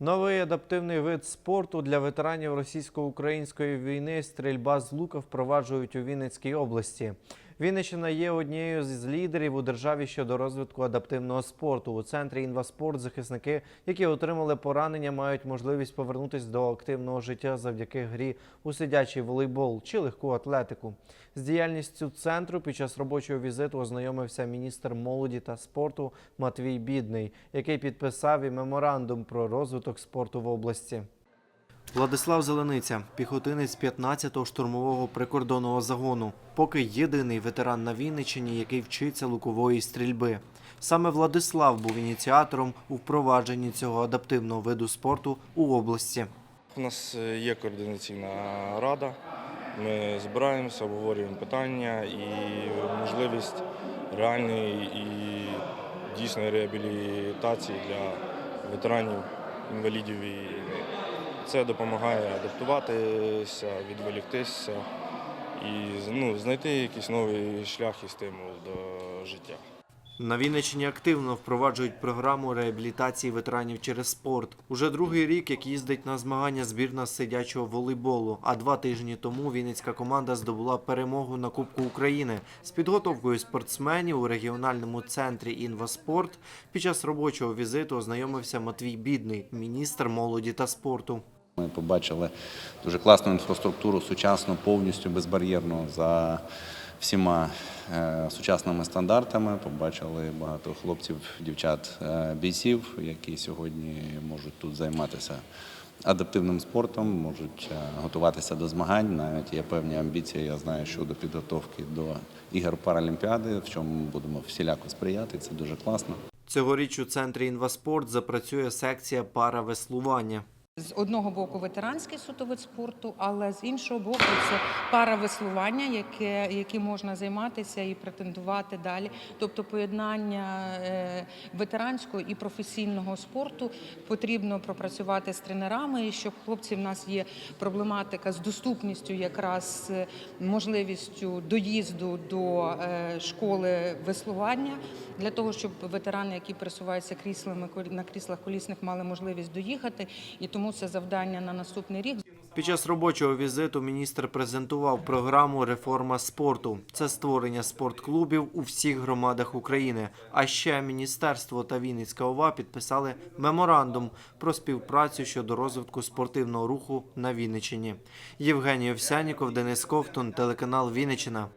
Новий адаптивний вид спорту для ветеранів російсько-української війни стрільба з лука впроваджують у Вінницькій області. Вінниччина є однією з лідерів у державі щодо розвитку адаптивного спорту. У центрі інваспорт захисники, які отримали поранення, мають можливість повернутися до активного життя завдяки грі у сидячий волейбол чи легку атлетику. З діяльністю центру під час робочого візиту ознайомився міністр молоді та спорту Матвій Бідний, який підписав і меморандум про розвиток спорту в області. Владислав Зелениця, піхотинець 15-го штурмового прикордонного загону, поки єдиний ветеран на Вінниччині, який вчиться лукової стрільби. Саме Владислав був ініціатором у впровадженні цього адаптивного виду спорту у області. У нас е, є координаційна рада. Ми збираємося, обговорюємо питання і можливість реальної і дійсної реабілітації для ветеранів, інвалідів війни. Це допомагає адаптуватися, відволіктися і ну, знайти якийсь новий шлях і стимул до життя. На Вінниччині активно впроваджують програму реабілітації ветеранів через спорт. Уже другий рік, як їздить на змагання збірна сидячого волейболу. А два тижні тому вінницька команда здобула перемогу на Кубку України з підготовкою спортсменів у регіональному центрі інваспорт. Під час робочого візиту ознайомився Матвій Бідний, міністр молоді та спорту. Ми побачили дуже класну інфраструктуру, сучасну, повністю безбар'єрну за всіма е, сучасними стандартами. Побачили багато хлопців, дівчат, е, бійців, які сьогодні можуть тут займатися адаптивним спортом, можуть е, готуватися до змагань. Навіть є певні амбіції. Я знаю щодо підготовки до ігор Паралімпіади, в чому будемо всіляко сприяти. Це дуже класно. Цьогоріч у центрі інваспорт запрацює секція паравеслування. З одного боку ветеранський суто вид спорту, але з іншого боку це паравеслування, яке, яким можна займатися і претендувати далі. Тобто поєднання е, ветеранського і професійного спорту потрібно пропрацювати з тренерами, і щоб хлопці в нас є проблематика з доступністю, якраз е, можливістю доїзду до е, школи веслування, для того, щоб ветерани, які пересуваються кріслами на кріслах колісних, мали можливість доїхати. І тому це завдання на наступний рік. Під час робочого візиту міністр презентував програму Реформа спорту. Це створення спортклубів у всіх громадах України. А ще міністерство та Вінницька ОВА підписали меморандум про співпрацю щодо розвитку спортивного руху на Вінниччині. Євгеній Овсяніков, Денис Ковтун, телеканал Вінниччина.